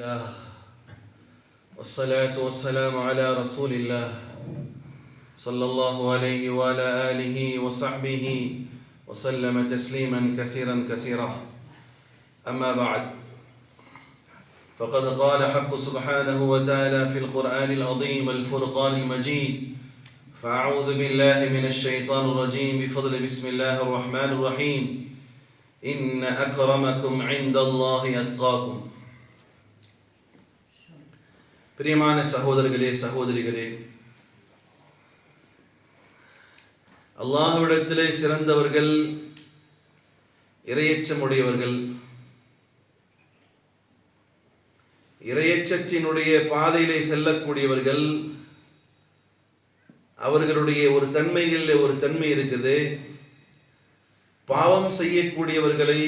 الله. والصلاة والسلام على رسول الله صلى الله عليه وعلى آله وصحبه وسلم تسليما كثيرا كثيرا. أما بعد فقد قال حق سبحانه وتعالى في القرآن العظيم الفرقان المجيد فأعوذ بالله من الشيطان الرجيم بفضل بسم الله الرحمن الرحيم. إن أكرمكم عند الله أتقاكم. பிரியமான சகோதரர்களே சகோதரிகளே. அல்லாஹுவிடத்திலே சிறந்தவர்கள் இரையச்சமுடையவர்கள். இரையச்சத்தினுடைய பாதையிலே செல்லக்கூடியவர்கள். அவர்களுடைய ஒரு தன்மைகளில் ஒரு தன்மை இருக்குது. பாவம் செய்யக்கூடியவர்களை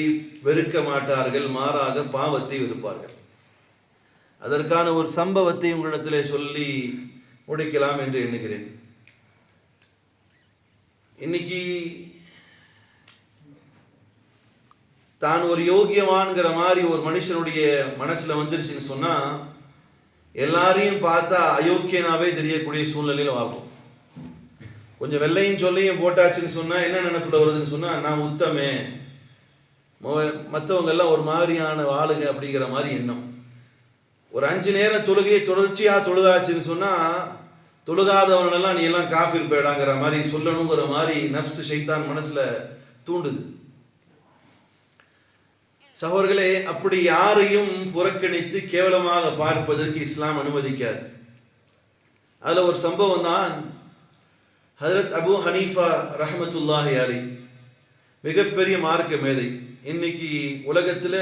வெறுக்க மாட்டார்கள் மாறாக பாவத்தை வெறுப்பார்கள். அதற்கான ஒரு சம்பவத்தை உங்களிடத்திலே சொல்லி முடிக்கலாம் என்று எண்ணுகிறேன். இன்னைக்கு தான் ஒரு யோகியவான்கிற மாதிரி ஒரு மனுஷனுடைய மனசுல வந்துருச்சுன்னு சொன்னா எல்லாரையும் பார்த்தா அயோக்கியனாவே தெரியக்கூடிய சூழ்நிலையில வாழும் கொஞ்சம் வெள்ளையும் சொல்லையும் போட்டாச்சுன்னு சொன்னா என்ன நினைப்புல வருதுன்னு சொன்னா நான் உத்தமே. மற்றவங்க எல்லாம் ஒரு மாதிரியான வாளுங்க அப்படிங்கிற மாதிரி எண்ணம். ஒரு அஞ்சு நேரம் தொழுகையை தொடர்ச்சியாக தொழுதாச்சுன்னு சொன்னால் தொழுகாதவனெல்லாம் நீ எல்லாம் காஃபிர் போயிடாங்கிற மாதிரி சொல்லணுங்கிற மாதிரி நஃப்ஸ் ஷைத்தான் மனசில் தூண்டுது. சகோர்களே அப்படி யாரையும் புறக்கணித்து கேவலமாக பார்ப்பதற்கு இஸ்லாம் அனுமதிக்காது. அதில் ஒரு சம்பவம் தான் ஹதரத் அபு ஹனீஃபா ரஹமத்துல்லாஹி அலி மிகப்பெரிய மார்க்க மேதை. இன்னைக்கு உலகத்தில்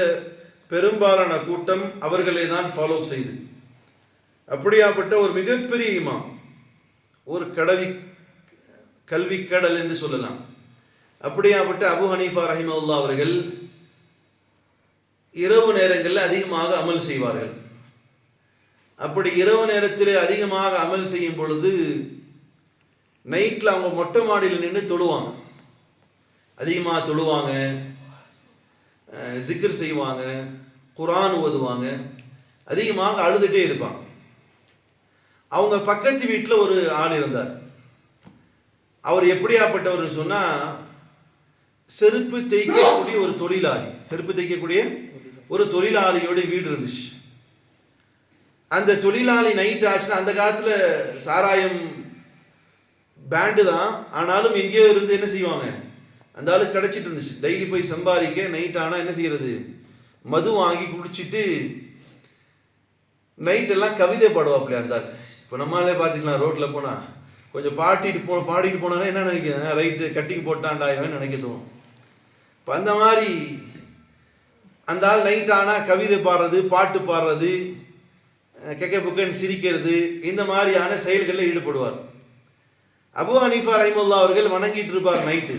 பெரும்பாலான கூட்டம் அவர்களை தான் ஃபாலோ செய்து. அப்படியாப்பட்ட ஒரு மிகப்பெரிய இமாம் ஒரு கடவி கல்வி கடல் என்று சொல்லலாம். அப்படியாப்பட்ட அபு ஹனீஃபா ரஹிமல்லா அவர்கள் இரவு நேரங்களில் அதிகமாக அமல் செய்வார்கள். அப்படி இரவு நேரத்தில் அதிகமாக அமல் செய்யும் பொழுது நைட்டில் அவங்க மொட்டை மாடியில் நின்று தொழுவாங்க. அதிகமாக தொழுவாங்க. ஜிக்கர் செய்வாங்க குரான் ஓதுவாங்க அதிகமாக அழுதுகிட்டே இருப்பான் அவங்க பக்கத்து வீட்டில் ஒரு ஆள் இருந்தார். அவர் எப்படியாப்பட்டவர் சொன்னால் செருப்பு தேய்க்கக்கூடிய ஒரு தொழிலாளி. செருப்பு தேய்க்கக்கூடிய ஒரு தொழிலாளியோட வீடு இருந்துச்சு. அந்த தொழிலாளி நைட் ஆச்சுன்னா அந்த காலத்தில் சாராயம் பேண்டு தான். ஆனாலும் எங்கேயோ இருந்து என்ன செய்வாங்க? அந்த ஆளுக்கு கிடச்சிட்டு இருந்துச்சு. டெய்லி போய் சம்பாதிக்க நைட் ஆனால் என்ன செய்யறது? மது வாங்கி குடிச்சிட்டு நைட்டெல்லாம் கவிதை பாடுவாப்லையா அந்த ஆள். இப்போ நம்மளாலே பார்த்துக்கலாம் ரோட்டில் போனால் கொஞ்சம் பாட்டிட்டு போ பாடிட்டு போனாங்க என்ன நினைக்கிறேன் ரைட்டு கட்டிங் போட்டான்டா இவன் நினைக்க தோணும். இப்போ அந்த மாதிரி அந்த ஆள் நைட் ஆனால் கவிதை பாடுறது பாட்டு பாடுறது கெக்க புக்கன் சிரிக்கிறது இந்த மாதிரியான செயல்களில் ஈடுபடுவார். அபு ஹனீஃபா ரஹிமுல்லா அவர்கள் வணங்கிட்டு இருப்பார் நைட்டு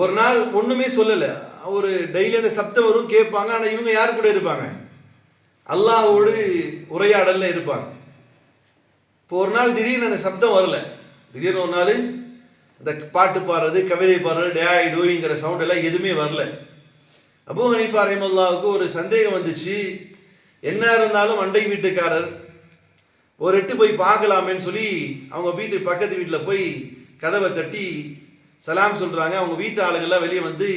ஒரு நாள் ஒன்றுமே சொல்லலை. ஒரு டெய்லி அந்த சப்தம் வரும் கேட்பாங்க ஆனால் இவங்க யார் கூட இருப்பாங்க? அல்லாஹோடு உரையாடலில் இருப்பாங்க. இப்போ ஒரு நாள் திடீர்னு அந்த சப்தம் வரல. திடீர்னு ஒரு நாள் இந்த பாட்டு பாடுறது கவிதை பாடுறது டேய் டூயிங்கிற சவுண்ட் எல்லாம் எதுவுமே வரல. அபு ஹனீஃபா ரஹிமல்லாவுக்கு ஒரு சந்தேகம் வந்துச்சு. என்ன இருந்தாலும் அண்டை வீட்டுக்காரர் ஒரு எட்டு போய் பார்க்கலாமேன்னு சொல்லி அவங்க வீட்டு பக்கத்து வீட்டில் போய் கதவை தட்டி சலாம் சொல்கிறாங்க அவங்க வீட்டு ஆளுங்கள்லாம் வெளியே வந்து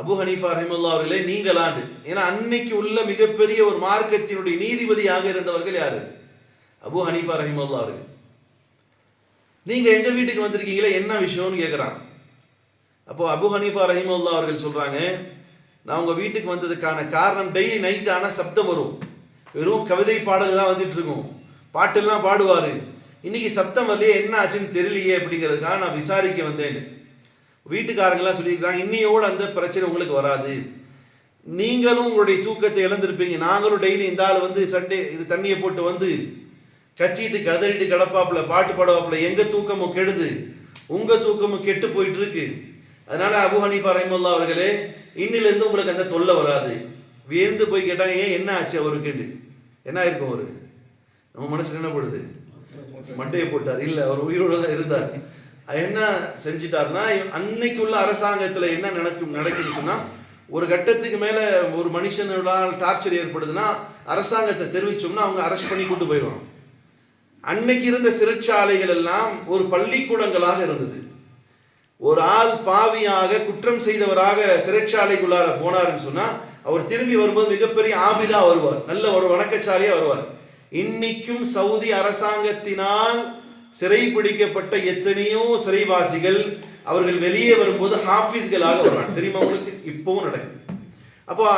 அபு ஹனீஃபா ரஹிமுல்லா அவர்களே நீங்களாண்டு. ஏன்னா அன்னைக்கு உள்ள மிகப்பெரிய ஒரு மார்க்கத்தினுடைய நீதிபதியாக இருந்தவர்கள் யாரு? அபு ஹனீஃபா ரஹிமுல்லா அவர்கள். நீங்கள் எங்கள் வீட்டுக்கு வந்திருக்கீங்களே என்ன விஷயம்னு கேட்குறான் அப்போ அபு ஹனீஃபா ரஹிமுல்லா அவர்கள் சொல்கிறாங்க நான் உங்கள் வீட்டுக்கு வந்ததுக்கான காரணம் டெய்லி நைட் ஆனால் சப்தம் வரும். வெறும் கவிதை பாடல்கள்லாம் வந்துட்டு இருக்கும். பாட்டெல்லாம் பாடுவார். இன்னைக்கு சப்தம் வரலையே என்ன ஆச்சுன்னு தெரியலையே அப்படிங்கிறதுக்காக நான் விசாரிக்க வந்தேன் வீட்டுக்காரங்களாம் சொல்லியிருக்காங்க இன்னையோடு அந்த பிரச்சனை உங்களுக்கு வராது. நீங்களும் உங்களுடைய தூக்கத்தை இழந்திருப்பீங்க. நாங்களும் டெய்லி இந்த ஆள் வந்து சண்டே இது தண்ணியை போட்டு வந்து கச்சிட்டு கதறிட்டு கிடப்பாப்புல பாட்டு பாடுவாப்புல எங்கள் தூக்கமும் கெடுது. உங்கள் தூக்கமும் கெட்டு போயிட்டு இருக்கு அதனால அபு ஹனீஃபா ரஹிமுல்லா அவர்களே இன்னிலேருந்து உங்களுக்கு அந்த தொல்லை வராது. வியந்து போய் கேட்டாங்க ஏன் என்ன ஆச்சு அவருக்குன்னு? என்ன இருக்கும் அவரு? நம்ம மனசுக்கு என்ன போடுது? மண்டையை போட்டார். இல்லை அவர் உயிரோடு தான் இருந்தார். என்ன செஞ்சிட்டாருன்னா அன்னைக்கு உள்ள அரசாங்கத்தில் என்ன நடக்கும் நடக்குதுன்னு சொன்னால் ஒரு கட்டத்துக்கு மேலே ஒரு மனுஷனால் டார்ச்சர் ஏற்படுதுன்னா அரசாங்கத்தை தெரிவிச்சோம்னா அவங்க அரெஸ்ட் பண்ணி கூட்டு போயிடுவாங்க. அன்னைக்கு இருந்த சிறைச்சாலைகள் எல்லாம் ஒரு பள்ளிக்கூடங்களாக இருந்தது. ஒரு ஆள் பாவியாக குற்றம் செய்தவராக சிறைச்சாலைக்குள்ளார போனாருன்னு சொன்னால் அவர் திரும்பி வரும்போது மிகப்பெரிய ஆபிதா வருவார். நல்ல ஒரு வணக்கச்சாலையாக வருவார். இன்னைக்கும் சவுதி அரசாங்கத்தினால் சிறை பிடிக்கப்பட்ட எத்தனையோ சிறைவாசிகள் அவர்கள் வெளியே வரும்போது ஹாஃபீஸ்களாக வருவாங்க. தெரியுமா உங்களுக்கு? இப்பவும் நடக்குது. அப்போ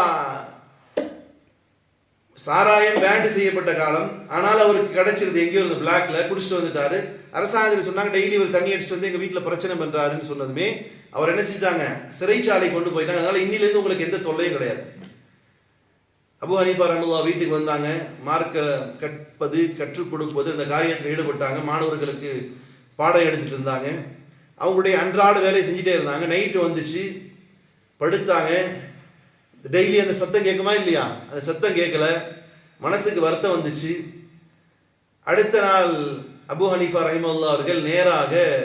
சாராயம் பேண்ட் செய்யப்பட்ட காலம் ஆனால் அவருக்கு கிடைச்சிருது எங்கேயோ இருந்து பிளாக்ல குடிச்சிட்டு வந்துட்டாரு. அரசாங்கத்தில் சொன்னாங்க டெய்லி ஒரு தண்ணி அடிச்சுட்டு வந்து எங்க வீட்டில் பிரச்சனை பண்றாருன்னு சொன்னதுமே அவர் என்ன செஞ்சிட்டாங்க? சிறைச்சாலை கொண்டு போயிட்டாங்க. அதனால இன்னிலேருந்து உங்களுக்கு எந்த தொல்லையும் கிடையாது. அபு ஹனீஃபா ரஹ்மத்துல்லா வீட்டுக்கு வந்தாங்க. மார்க்க கற்பது கற்றுக் கொடுப்பது இந்த காரியத்தில் ஈடுபட்டாங்க. மாணவர்களுக்கு பாடம் எடுத்துட்டு இருந்தாங்க. அவங்களுடைய அன்றாட வேலையை செஞ்சுட்டே இருந்தாங்க. நைட்டு வந்துச்சு. படுத்தாங்க. டெய்லி அந்த சத்தம் கேட்குமா இல்லையா? அந்த சத்தம் கேட்கல. மனசுக்கு வருத்தம் வந்துச்சு. அடுத்த நாள் அபு ஹனீஃபா ரஹிமல்லா அவர்கள் நேராக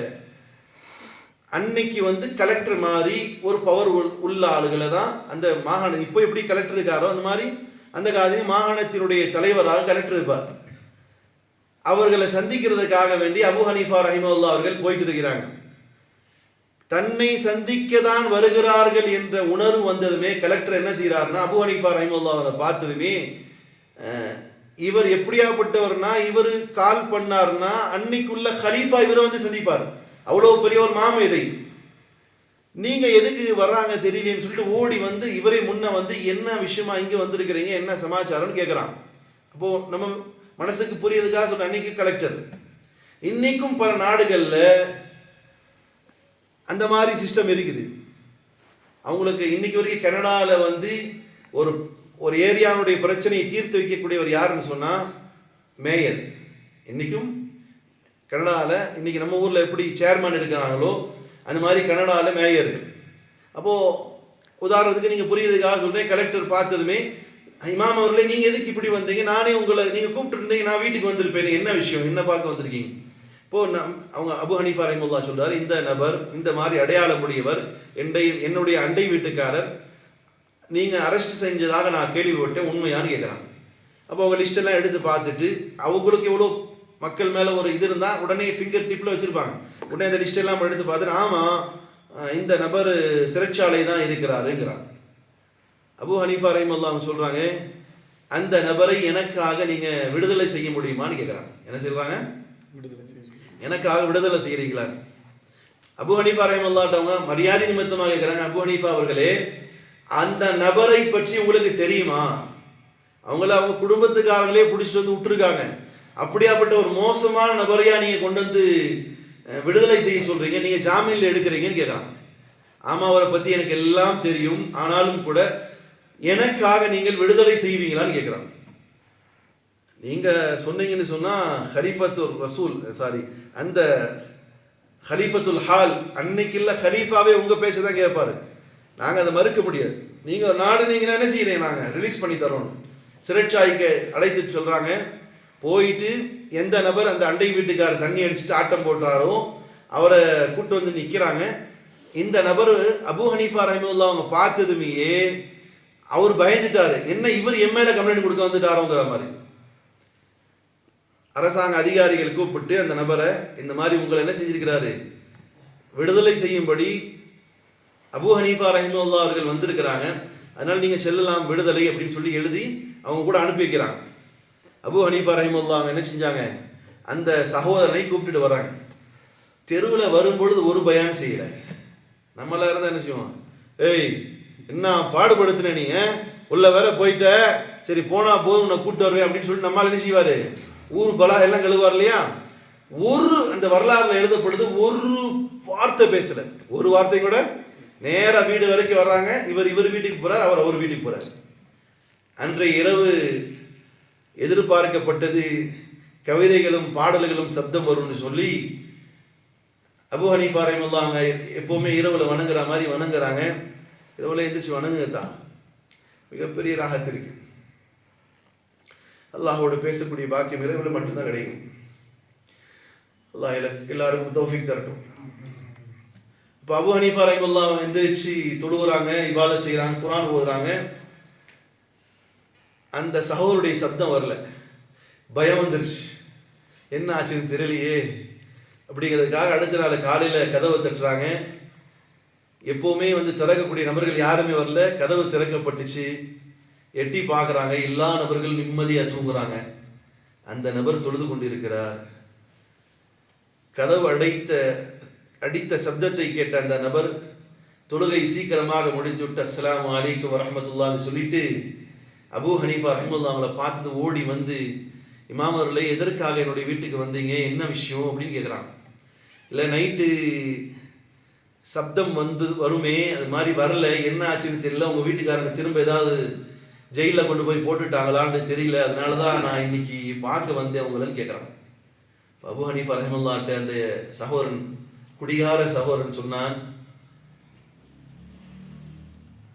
அன்னைக்கு வந்து கலெக்டர் மாதிரி ஒரு பவர் உள்ள ஆளுகளை தான் அந்த மாகாணம் இப்போ எப்படி கலெக்டர் இருக்காரோ அந்த மாதிரி அந்த காலத்தில் மாகாணத்தினுடைய தலைவராக கலெக்டர் இருப்பார். அவர்களை சந்திக்கிறதுக்காக வேண்டி அபு ஹனீஃபா ரஹிமல்லா அவர்கள் போயிட்டு இருக்கிறாங்க. தன்னை சந்திக்க தான் வருகிறார்கள் என்ற உணர்வு வந்ததுமே கலெக்டர் என்ன செய்கிறார்னா அபு ஹனீஃபா ரஹிமல்லா அவரை பார்த்ததுமே இவர் எப்படியாப்பட்டவர்னா இவர் கால் பண்ணார்னா அன்னைக்குள்ள ஹலீஃபா இவரை வந்து சந்திப்பார். அவ்வளோ பெரிய ஒரு மாமேதை நீங்க எதுக்கு வர்றாங்க தெரியலன்னு சொல்லிட்டு ஓடி வந்து இவரே முன்ன வந்து என்ன விஷயமா இங்க வந்திருக்கிறீங்க என்ன சமாச்சாரம்னு கேட்குறான் அப்போ நம்ம மனசுக்கு புரியதுக்காக சொல்ற அன்னைக்கு கலெக்டர் இன்னைக்கும் பல நாடுகள்ல அந்த மாதிரி சிஸ்டம் இருக்குது. அவங்களுக்கு இன்னைக்கு வரைக்கும் கனடாவில் வந்து ஒரு ஒரு ஏரியாவுடைய பிரச்சனையை தீர்த்து வைக்கக்கூடியவர் யாருன்னு சொன்னா மேயர். இன்னைக்கும் கனடாவில் இன்றைக்கி நம்ம ஊரில் எப்படி சேர்மேன் இருக்கிறாங்களோ அந்த மாதிரி கனடாவில் மேயர் அப்போது உதாரணத்துக்கு நீங்கள் புரியுறதுக்காக சொல்கிறேன் கலெக்டர் பார்த்ததுமே இமாம் அவர்களே நீங்கள் எதுக்கு இப்படி வந்தீங்க? நானே உங்களை நீங்கள் கூப்பிட்டு இருந்தீங்க நான் வீட்டுக்கு வந்திருப்பேன் என்ன விஷயம்? என்ன பார்க்க வந்திருக்கீங்க? இப்போது நம் அவங்க அபு ஹனீஃபா ரஹிமுல்லா சொல்கிறார் இந்த நபர் இந்த மாதிரி அடையாளமுடையவர் என்னை என்னுடைய அண்டை வீட்டுக்காரர் நீங்கள் அரெஸ்ட் செஞ்சதாக நான் கேள்விப்பட்டேன் உண்மையான்னு கேட்குறாங்க அப்போ அவங்க லிஸ்டெல்லாம் எடுத்து பார்த்துட்டு அவங்களுக்கு எவ்வளோ மக்கள் மேலே ஒரு இது இருந்தால் உடனே ஃபிங்கர் டிப்பில் வச்சுருப்பாங்க. உடனே அந்த லிஸ்ட் எல்லாம் எடுத்து பார்த்துட்டு ஆமாம் இந்த நபர் சிறைச்சாலை தான் இருக்கிறாருங்கிறான் அபு ஹனீஃபா ரஹிமல்லா அவங்க சொல்கிறாங்க அந்த நபரை எனக்காக நீங்கள் விடுதலை செய்ய முடியுமான்னு கேட்குறாங்க என்ன செய்ய எனக்காக விடுதலை செய்கிறீங்களான்னு அபு ஹனீஃபா ரஹிமல்லாட்டவங்க மரியாதை நிமித்தமாக கேட்குறாங்க அபு ஹனீஃபா அவர்களே அந்த நபரை பற்றி உங்களுக்கு தெரியுமா? அவங்கள அவங்க குடும்பத்துக்காரங்களே பிடிச்சிட்டு வந்து விட்டுருக்காங்க. அப்படியாப்பட்ட ஒரு மோசமான நபரையா நீங்க கொண்டு வந்து விடுதலை செய்ய சொல்றீங்க நீங்க ஜாமீன்ல எடுக்கிறீங்கன்னு கேட்குறாங்க ஆமா அவரை பத்தி எனக்கு எல்லாம் தெரியும். ஆனாலும் கூட எனக்காக நீங்கள் விடுதலை செய்வீங்களான்னு கேட்குறாங்க நீங்க சொன்னீங்கன்னு சொன்னா ஹரிஃபத்துல் ரசூல் சாரி அந்த ஹலீஃபத்துல் ஹால் அன்னைக்கு இல்ல ஹலீஃபாவே உங்க பேச்சு தான் கேட்பாரு நாங்க அதை மறுக்க முடியாது. நீங்க நாடு நீங்க என்ன செய்யறீங்க நாங்க? ரிலீஸ் பண்ணி தரோம் சிறைச்சாய்க்கு அழைத்து சொல்றாங்க. போயிட்டு எந்த நபர் அந்த அண்டை வீட்டுக்காரர் தண்ணி அடிச்சுட்டு ஆட்டம் போடுறாரோ அவரை கூட்டு வந்து நிற்கிறாங்க இந்த நபர் அபு ஹனீஃபா ரஹிமுல்லா அவங்க பார்த்ததுமே அவர் பயந்துட்டாரு. என்ன இவர் என் கம்ப்ளைண்ட் கொடுக்க வந்துட்டாரோங்கிற மாதிரி. அரசாங்க அதிகாரிகள் கூப்பிட்டு அந்த நபரை இந்த மாதிரி உங்களை என்ன செஞ்சிருக்கிறாரு? விடுதலை செய்யும்படி அபூ ஹனீஃபா ரஹிமுல்லா அவர்கள் வந்திருக்கிறாங்க. அதனால நீங்க செல்லலாம் விடுதலை அப்படின்னு சொல்லி எழுதி அவங்க கூட அனுப்பி வைக்கிறாங்க. அபு ஹனீஃபா ரஹிமுல்லா அவங்க என்ன செஞ்சாங்க? அந்த சகோதரனை கூப்பிட்டுட்டு வராங்க தெருவில் வரும்பொழுது ஒரு பயான் செய்யலை. நம்மள இருந்தால் என்ன செய்வோம்? ஏய் என்ன பாடுபடுத்துன நீ உள்ள வேற போயிட்ட. சரி போனா போதும் உன்னை கூட்டு வருவேன் அப்படின்னு சொல்லிட்டு நம்மால் என்ன செய்வாரு? ஊர் பலா எல்லாம் கழுவார் இல்லையா? ஒரு அந்த வரலாறுல எழுதப்படுது ஒரு வார்த்தை பேசல. ஒரு வார்த்தை கூட நேராக வீடு வரைக்கும் வர்றாங்க. இவர் இவர் வீட்டுக்கு போறார் அவர் அவர் வீட்டுக்கு போறார். அன்றைய இரவு எதிர்பார்க்கப்பட்டது. கவிதைகளும் பாடல்களும் சப்தம் வரும்னு சொல்லி அபு ஹனீஃபா ரஹிமல்லா அவங்க எப்பவுமே இரவுல வணங்குற மாதிரி வணங்குறாங்க. இரவுல எந்திரிச்சு வணங்குங்க தான் மிகப்பெரிய ராகத்து இருக்கு. அல்லாஹோட பேசக்கூடிய பாக்கியம் இரவுல மட்டும்தான் கிடைக்கும். அல்லாஹ் எல்லாருக்கும் தௌஃபிக் தரட்டும். இப்போ அபு ஹனீஃபா ரஹிமுல்லா எந்திரிச்சு தொழுகிறாங்க இவாலை செய்கிறாங்க குரான் ஓதுறாங்க. அந்த சகோதருடைய சப்தம் வரல. பயம் வந்துருச்சு. என்ன ஆச்சுன்னு தெரியலையே. அப்படிங்கிறதுக்காக அடுத்த நாள் காலையில் கதவை தட்டுறாங்க. எப்போவுமே வந்து திறக்கக்கூடிய நபர்கள் யாருமே வரல. கதவு திறக்கப்பட்டுச்சு. எட்டி பார்க்குறாங்க. எல்லா நபர்கள் நிம்மதியாக தூங்குறாங்க. அந்த நபர் தொழுது கொண்டிருக்கிறார். கதவு அடைத்த அடித்த சப்தத்தை கேட்ட அந்த நபர் தொழுகை சீக்கிரமாக முடித்து விட்டு அஸ்ஸலாமு அலைக்கும் வரமத்துல்லான்னு சொல்லிட்டு அபூ ஹனீஃபா ரஹிமுல்லா அவங்கள பார்த்தது ஓடி வந்து இமாம் அவர்களே எதற்காக என்னுடைய வீட்டுக்கு வந்தீங்க? என்ன விஷயம்? அப்படின்னு கேட்குறான் இல்லை நைட்டு சப்தம் வந்து வருமே அது மாதிரி வரல. என்ன ஆச்சுன்னு தெரியல. உங்கள் வீட்டுக்காரங்க திரும்ப ஏதாவது ஜெயிலில் கொண்டு போய் போட்டுட்டாங்களான்னு தெரியல. அதனால தான் நான் இன்னைக்கு பார்க்க வந்தேன் அவங்களன்னு கேட்குறான் அபு ஹனீஃபா ரஹிமுல்லாட்ட அந்த சகோதரன் குடிகார சகோதரன் சொன்னான்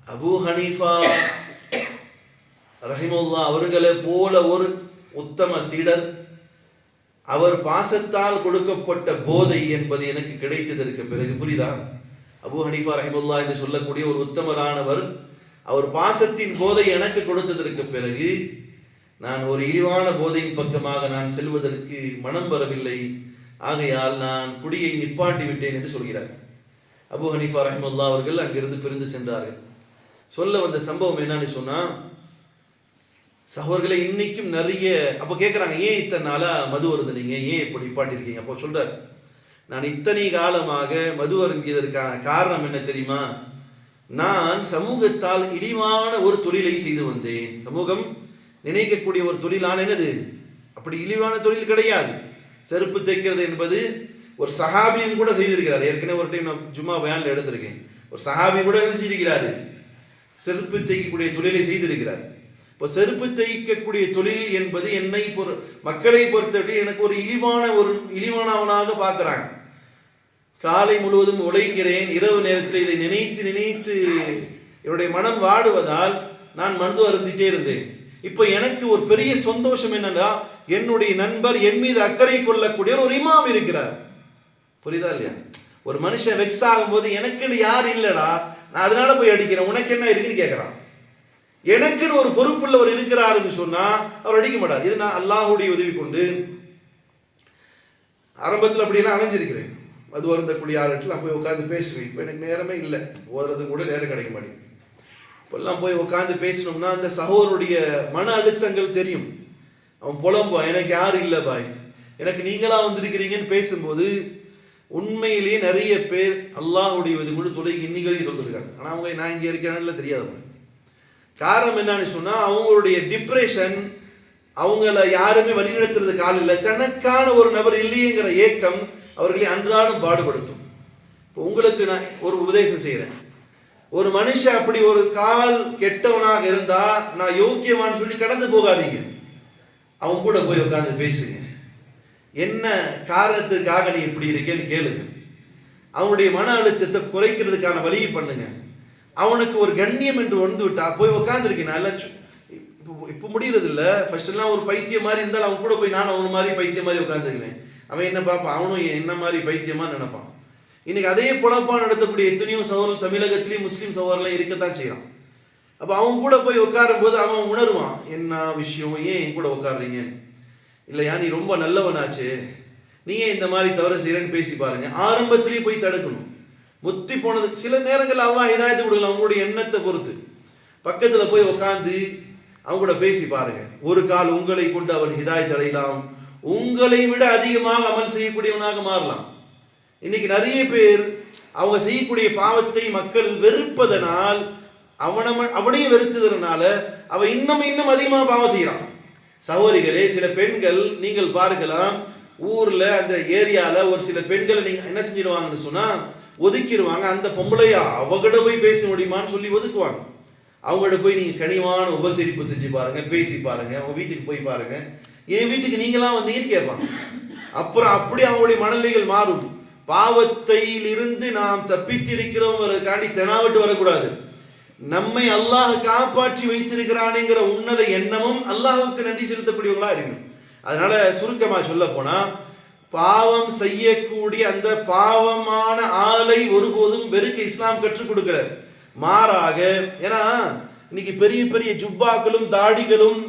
அபு ஹனீஃபா ரஹிமுல்லா அவர்களை போல ஒரு உத்தம சீடர். அவர் பாசத்தால் கொடுக்கப்பட்ட போதை என்பது எனக்கு கிடைத்ததற்கு பிறகு புரியுதா? அபு ஹனீஃபா ரஹிமுல்லா என்று சொல்லக்கூடிய ஒரு உத்தமரானவர் அவர் பாசத்தின் போதை எனக்கு கொடுத்ததற்கு பிறகு நான் ஒரு இழிவான போதையின் பக்கமாக நான் செல்வதற்கு மனம் வரவில்லை. ஆகையால் நான் குடியை நிப்பாட்டி விட்டேன் என்று சொல்கிறார். அபு ஹனீஃபா ரஹிமுல்லா அவர்கள் அங்கிருந்து பிரிந்து சென்றார்கள். சொல்ல வந்த சம்பவம் என்னன்னு சொன்னா சகோதரர்களை இன்னைக்கும் நிறைய அப்போ கேட்குறாங்க ஏன் இத்தனை நாளாக மது அருந்துனீங்க? ஏன் இப்படி நிப்பாட்டிருக்கீங்க அப்போ சொல்கிறார் நான் இத்தனை காலமாக மது அருந்தியதற்கான காரணம் என்ன தெரியுமா? நான் சமூகத்தால் இழிவான ஒரு தொழிலை செய்து வந்தேன். சமூகம் நினைக்கக்கூடிய ஒரு தொழிலான என்னது? அப்படி இழிவான தொழில் கிடையாது. செருப்பு தைக்கிறது என்பது ஒரு சஹாபியும் கூட செய்திருக்கிறார். ஏற்கனவே ஒரு டைம் நான் ஜும்மா பயானில் எடுத்திருக்கேன் ஒரு சஹாபி கூட என்ன செய்திருக்கிறாரு? செருப்பு தைக்கக்கூடிய தொழிலை செய்திருக்கிறார். இப்போ செருப்பு தைக்கக்கூடிய தொழில் என்பது என்னை பொறு மக்களை பொறுத்தவரை எனக்கு ஒரு இழிவான ஒரு இழிவானவனாக பார்க்குறாங்க காலை முழுவதும் உழைக்கிறேன் இரவு நேரத்தில் இதை நினைத்து நினைத்து என்னுடைய மனம் வாடுவதால் நான் மனது அருந்திட்டே இருந்தேன். இப்போ எனக்கு ஒரு பெரிய சந்தோஷம் என்னன்னா என்னுடைய நண்பர் என் மீது அக்கறை கொள்ளக்கூடிய ஒரு இமாம் இருக்கிறார். புரியுதா இல்லையா? ஒரு மனுஷன் வெக்ஸ் ஆகும்போது எனக்குன்னு யார் இல்லைடா நான் அதனால போய் அடிக்கிறேன் உனக்கு என்ன இருக்குன்னு கேட்குறான். எனக்குன்னு ஒரு பொறுப்புள்ளவர் இருக்கிறாருன்னு சொன்னா அவர் அடிக்க மாட்டார். இது நான் அல்லாஹுடைய உதவி கொண்டு ஆரம்பத்தில் அப்படியெல்லாம் அலைஞ்சிருக்கிறேன். அது வருந்தக்கூடிய ஆளுட்டில் நான் போய் உட்காந்து பேசுவேன். இப்போ எனக்கு நேரமே இல்லை. ஓதுறதுக்கு கூட நேரம் கிடைக்க மாட்டேங்குது. இப்போல்லாம் போய் உட்காந்து பேசினோம்னா அந்த சகோதரனுடைய மன அழுத்தங்கள் தெரியும். அவன் புலம்புவான் எனக்கு யாரும் இல்லை பாய்? எனக்கு நீங்களா வந்திருக்கிறீங்கன்னு பேசும்போது உண்மையிலேயே நிறைய பேர் அல்லாஹுடைய இது கூட தொலை இன்னைக்கு வரைக்கும் சொல்லிருக்காங்க ஆனால் அவங்க நான் இங்கே இருக்கேன்னு தெரியாது காரணம் என்னன்னு சொன்னால் அவங்களுடைய டிப்ரெஷன் அவங்கள யாருமே வழிநடத்துறதுக்கு ஆள் இல்லை. தனக்கான ஒரு நபர் இல்லையேங்கிற ஏக்கம் அவர்களை அன்றாடம் பாடுபடுத்தும். இப்போ உங்களுக்கு நான் ஒரு உபதேசம் செய்கிறேன் ஒரு மனுஷன் அப்படி ஒரு கால் கெட்டவனாக இருந்தா நான் யோக்கியமான்னு சொல்லி கடந்து போகாதீங்க. அவன் கூட போய் உட்காந்து பேசுங்க. என்ன காரணத்துக்காக நீ இப்படி இருக்கேன்னு கேளுங்க. அவனுடைய மன அழுத்தத்தை குறைக்கிறதுக்கான வழியை பண்ணுங்க. அவனுக்கு ஒரு கண்ணியம் என்று வந்து விட்டா போய் உட்காந்துருக்கேன் நல்லா இப்போ இப்போ முடியறது இல்லை ஃபர்ஸ்ட் ஒரு பைத்தியம் மாதிரி இருந்தாலும் அவன் கூட போய் நானும் அவன் மாதிரி பைத்தியம் மாதிரி உட்காந்துக்குவேன் அவன் என்ன பார்ப்பான்? அவனும் என்ன மாதிரி பைத்தியமா நினைப்பான்? இன்னைக்கு அதே பொழப்பா நடத்தக்கூடிய எத்தனையோ சகோதரர் தமிழகத்திலையும் முஸ்லீம் சகோதரெல்லாம் இருக்கத்தான் செய்யறான். அப்போ அவன் கூட போய் உட்காரும் போது அவன் உணருவான் என்ன விஷயம்? ஏன் என் கூட உட்காடுறீங்க இல்லையா நீ ரொம்ப நல்லவனாச்சு. நீ ஏன் இந்த மாதிரி தவறு செய்யறேன்னு பேசி பாருங்க. ஆரம்பத்திலேயே போய் தடுக்கணும். முத்தி போனது. சில நேரங்கள் அல்லாஹ் ஹிதாயத்து கொடுக்கலாம் அவங்களுடைய எண்ணத்தை பொறுத்து. பக்கத்தில் போய் உட்காந்து அவங்க கூட பேசி பாருங்க. ஒரு கால் உங்களை கொண்டு அவன் ஹிதாயத் அடையலாம். உங்களை விட அதிகமாக அமல் செய்யக்கூடியவனாக மாறலாம். இன்னைக்கு நிறைய பேர் அவங்க செய்யக்கூடிய பாவத்தை மக்கள் வெறுப்பதனால் அவனை அவனையும் வெறுத்ததுனால அவன் இன்னும் இன்னும் அதிகமாக பாவம் செய்கிறான் சகோதரிகளே சில பெண்கள் நீங்கள் பார்க்கலாம் ஊர்ல அந்த ஏரியால ஒரு சில பெண்களை நீங்க என்ன செஞ்சிடுவாங்கன்னு சொன்னா ஒதுக்கிடுவாங்க. அந்த பொம்பளையா அவகிட்ட போய் பேச முடியுமான்னு சொல்லி ஒதுக்குவாங்க. அவங்கள்ட்ட போய் நீங்க கனிவான உபசரிப்பு செஞ்சு பாருங்க பேசி பாருங்க அவங்க வீட்டுக்கு போய் பாருங்க. என் வீட்டுக்கு நீங்களாம் வந்தீங்கன்னு கேட்பாங்க. அப்புறம் அப்படி அவங்களுடைய மனநிலைகள் மாறும். பாவத்தையில் இருந்து நாம் தப்பித்திருக்கிறோங்கிறதுக்காண்டி தெனாவிட்டு வரக்கூடாது. நம்மை அல்லாஹ் காப்பாற்றி வைத்திருக்கிறானேங்கிற உன்னத எண்ணமும் அல்லாஹுக்கு நன்றி செலுத்தக்கூடியவங்களா இருக்கணும். அதனால சுருக்கமா சொல்ல போனா பாவம் செய்யக்கூடிய அந்த பாவமான ஆளை ஒருபோதும் வெறுக்க இஸ்லாம் கற்றுக் கொடுக்கல. மாறாக ஏன்னா இன்னைக்கு பெரிய பெரிய ஜுப்பாக்களும் தாடிகளும்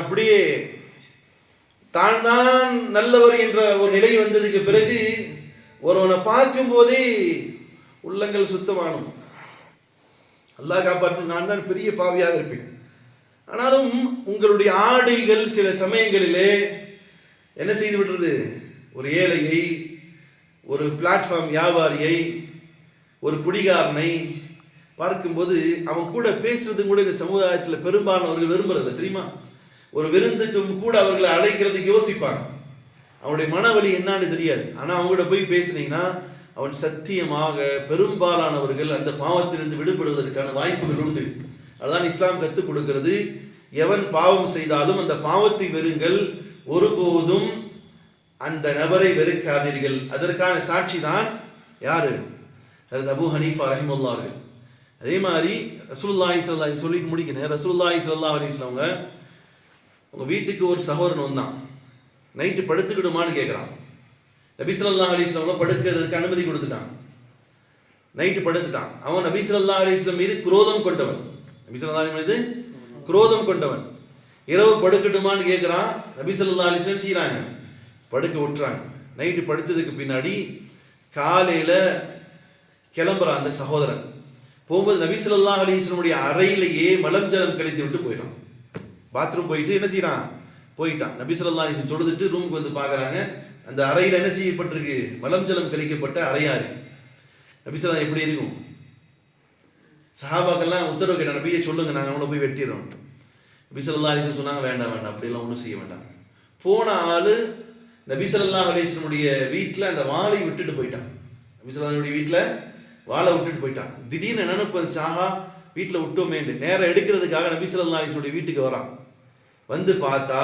அப்படியே தான் தான் நல்லவர் என்ற ஒரு நிலை வந்ததுக்கு பிறகு ஒருவனை பார்க்கும் போதே உள்ளங்கள் சுத்தமானும் அல்லாஹ் காப்பாற்றும் நான் தான் பெரிய பாவியாக இருப்பேன். ஆனாலும் உங்களுடைய ஆடைகள் சில சமயங்களிலே என்ன செய்து விடுறது ஒரு ஏழையை ஒரு பிளாட்ஃபார்ம் வியாபாரியை ஒரு குடிகாரனை பார்க்கும்போது அவன் கூட பேசுறது கூட இந்த சமுதாயத்தில் பெரும்பாலானவர்கள் விரும்புறதில்ல. தெரியுமா? ஒரு விருந்துக்கும் கூட அவர்களை அழைக்கிறதுக்கு யோசிப்பாங்க அவனுடைய மனவலி என்னன்னு தெரியாது. ஆனால் அவங்கள்ட்ட போய் பேசுனீங்கன்னா அவன் சத்தியமாக பெரும்பாலானவர்கள் அந்த பாவத்திலிருந்து விடுபடுவதற்கான வாய்ப்புகள் உண்டு. அதுதான் இஸ்லாம் கற்றுக் கொடுக்கிறது. எவன் பாவம் செய்தாலும் அந்த பாவத்தை வெறுங்கள். ஒருபோதும் அந்த நபரை வெறுக்காதீர்கள். அதற்கான சாட்சி தான் யாரு? அபு ஹனீஃபா ரஹிமுல்லா அவர்கள். அதே மாதிரி ரசூலுல்லாஹி சல்லா சொல்லிட்டு முடிக்கணும். ரசூலுல்லாஹி சல்லா அலைஹி வஸல்லம் அவங்க வீட்டுக்கு ஒரு சகோதரன் வந்தான். நைட்டு படுத்துக்கிடுமான்னு கேட்குறான் நபி ஸல்லல்லாஹு அலைஹி படுக்கிறதுக்கு அனுமதி கொடுத்துட்டான். நைட்டு படுத்துட்டான். அவன் நபி ஸல்லல்லாஹு மீது குரோதம் கொண்டவன். நபி மீது குரோதம் கொண்டவன். இரவு படுக்கட்டுமான்னு கேட்குறான் நபிசல்லா ஸல்லல்லாஹு செய்கிறாங்க படுக்க விட்டுறாங்க. நைட்டு படுத்ததுக்கு பின்னாடி காலையில் கிளம்புறான் அந்த சகோதரன். போகும்போது நபி ஸல்லல்லாஹு அறையிலேயே மலம் ஜலம் கழித்து விட்டு போயிட்டான். பாத்ரூம் போயிட்டு என்ன செய்யறான் போயிட்டான். நபி அலிசன் தொழுதுட்டு ரூமுக்கு வந்து பார்க்குறாங்க அந்த அறையில் என்ன செய்யப்பட்டிருக்கு? மலம் ஜலம் கழிக்கப்பட்ட அறையாரு இருக்கு. நபி எப்படி இருக்கும்? சஹாபாக்கெல்லாம் உத்தரவு கேட்டாங்க நபியை சொல்லுங்க நாங்கள் அவனை போய் வெட்டிடுறோம். நபி ஸல்லல்லாஹு சொன்னாங்க வேண்டாம் வேண்டாம் அப்படிலாம் ஒன்றும் செய்ய வேண்டாம். போன ஆள் இந்த ஸல்லல்லாஹு அலைஹி வீட்டில் அந்த வாளை விட்டுட்டு போயிட்டான். நபி வீட்டில் வாளை விட்டுட்டு போயிட்டான். திடீர்னு நினைப்பு வந்துச்சு வீட்டில் விட்டோமேண்டு நேரம் எடுக்கிறதுக்காக நபி ஸல்லல்லாஹு வீட்டுக்கு வரான். வந்து பார்த்தா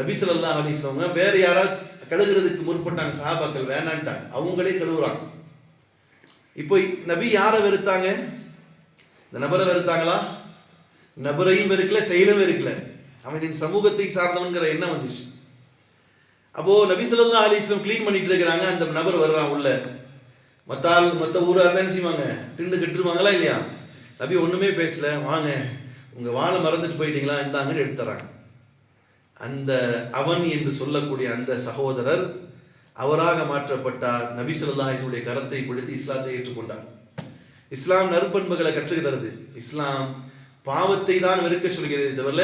நபி ஸல்லல்லாஹு அலைஹி வேற யாராவது கழுகுறதுக்கு முற்பட்டாங்க சாபாக்கள் வேணான்ட்டாங்க. அவங்களே கழுவுறாங்க. இப்போ நபி யாரை வெறுத்தாங்க? இந்த நபரை வெறுத்தாங்களா? நபரையும் வெறுக்கல செயலும் வெறுக்கல. அவனின் சமூகத்தை சார்ந்தவங்கிற எண்ணம் வந்துச்சு. அப்போ நபி ஸல்லல்லாஹு அலைஹி வஸல்லம் க்ளீன் பண்ணிட்டு இருக்கிறாங்க. அந்த நபர் வர்றான் உள்ள. மற்ற ஆள் மற்ற ஊராக இருந்தா என்ன செய்வாங்க? திண்டு கட்டுருவாங்களா இல்லையா? நபி ஒன்றுமே பேசல. வாங்க உங்கள் வாழை மறந்துட்டு போயிட்டீங்களா? இந்தாங்கன்னு எடுத்துறாங்க. அந்த அவன் என்று சொல்லக்கூடிய அந்த சகோதரர் அவராக மாற்றப்பட்டார். நபி சொல்லா இஸ்லாமுடைய கரத்தை பிடித்து இஸ்லாத்தை ஏற்றுக்கொண்டார். இஸ்லாம் நற்பண்புகளை கற்றுகிறது. இஸ்லாம் பாவத்தை தான் வெறுக்க சொல்கிறது. தவிர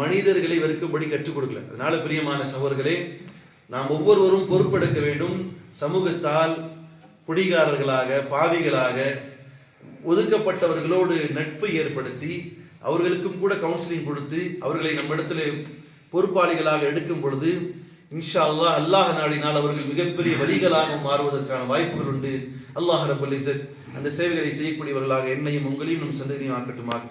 மனிதர்களை வெறுக்கும்படி கற்றுக் கொடுக்கல. அதனால பிரியமான சகோதர்களே நாம் ஒவ்வொருவரும் பொறுப்பெடுக்க வேண்டும். சமூகத்தால் குடிகாரர்களாக பாவிகளாக ஒதுக்கப்பட்டவர்களோடு நட்பை ஏற்படுத்தி அவர்களுக்கும் கூட கவுன்சிலிங் கொடுத்து அவர்களை நம்மிடத்தில் பொறுப்பாளிகளாக எடுக்கும் பொழுது இன்ஷா அல்லாஹ் அல்லாஹ் நாடினால் அவர்கள் மிகப்பெரிய வழிகளாக மாறுவதற்கான வாய்ப்புகள் உண்டு அல்லாஹ் ரபுல் இஸத் அந்த சேவைகளை செய்யக்கூடியவர்களாக என்னையும் உங்களையும் நம் சந்ததியும் ஆக்கட்டுமாக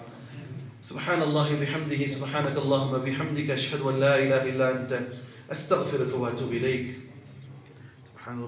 سبحان الله بحمده سبحانك اللهم بحمدك أشهد أن لا إله إلا أنت أستغفرك وأتوب إليك سبحان الله